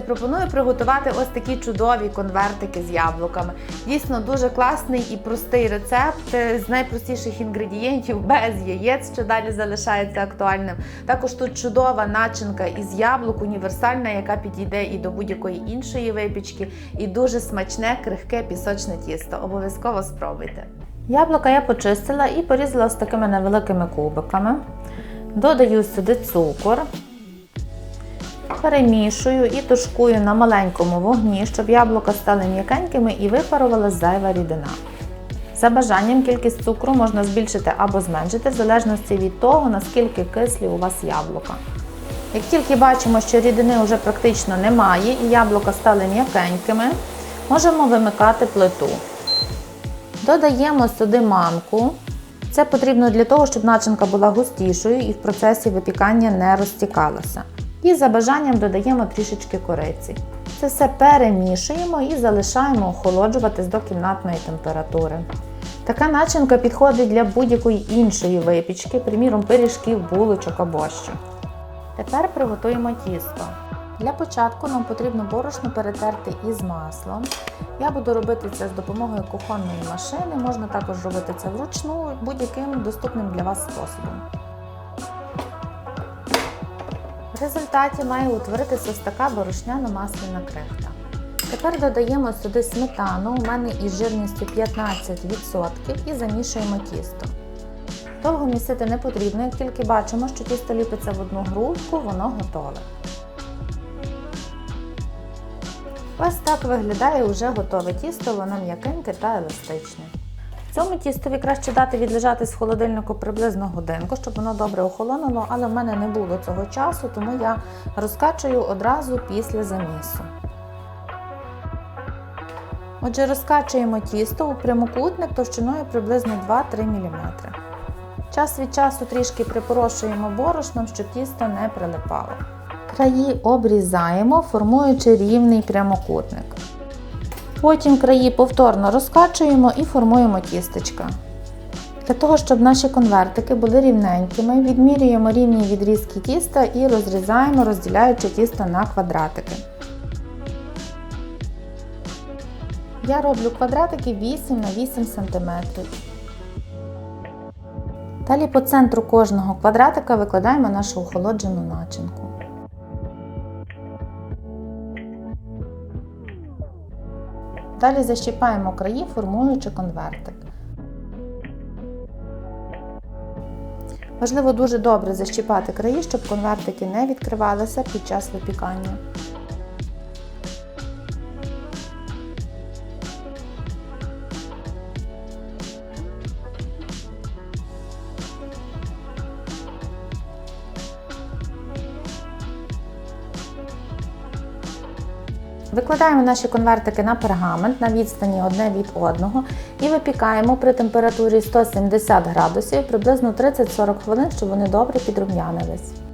Пропоную приготувати ось такі чудові конвертики з яблуками. Дійсно дуже класний і простий рецепт е, з найпростіших інгредієнтів без яєць, що далі залишається актуальним. Також тут чудова начинка із яблук, універсальна, яка підійде і до будь-якої іншої випічки, і дуже смачне, крихке пісочне тісто. Обов'язково спробуйте. Яблука я почистила і порізала з такими невеликими кубиками. Додаю сюди цукор. Перемішую і тушкую на маленькому вогні, щоб яблука стали м'якенькими і випарувала зайва рідина. За бажанням кількість цукру можна збільшити або зменшити в залежності від того, наскільки кислі у вас яблука. Як тільки бачимо, що рідини вже практично немає і яблука стали м'якенькими, можемо вимикати плиту. Додаємо сюди манку. Це потрібно для того, щоб начинка була густішою і в процесі випікання не розтікалася. І за бажанням додаємо трішечки кориці. Це все перемішуємо і залишаємо охолоджуватись до кімнатної температури. Така начинка підходить для будь-якої іншої випічки, приміром пиріжків, булочок або що. Тепер приготуємо тісто. Для початку нам потрібно борошно перетерти із маслом. Я буду робити це з допомогою кухонної машини, можна також робити це вручну, будь-яким доступним для вас способом. В результаті має утворитися ось така борошняно-масляна крихта. Тепер додаємо сюди сметану, у мене із жирністю 15% і замішуємо тісто. Довго місити не потрібно, як тільки бачимо, що тісто ліпиться в одну грудку, воно готове. Ось так виглядає вже готове тісто, воно м'якеньке та еластичне. Цьому тістові краще дати відлежатись в холодильнику приблизно годинку, щоб воно добре охолонуло, але в мене не було цього часу, тому я розкачую одразу після замісу. Отже, розкачуємо тісто у прямокутник товщиною приблизно 2-3 мм. Час від часу трішки припорошуємо борошном, щоб тісто не прилипало. Краї обрізаємо, формуючи рівний прямокутник. Потім краї повторно розкачуємо і формуємо тістечка. Для того, щоб наші конвертики були рівненькими, відмірюємо рівні відрізки тіста і розрізаємо, розділяючи тісто на квадратики. Я роблю квадратики 8 на 8 см. Далі по центру кожного квадратика викладаємо нашу охолоджену начинку. Далі защіпаємо краї, формуючи конвертик. Важливо дуже добре защіпати краї, щоб конвертики не відкривалися під час випікання. Викладаємо наші конвертики на пергамент на відстані одне від одного і випікаємо при температурі 170 градусів приблизно 30-40 хвилин, щоб вони добре підрум'янились.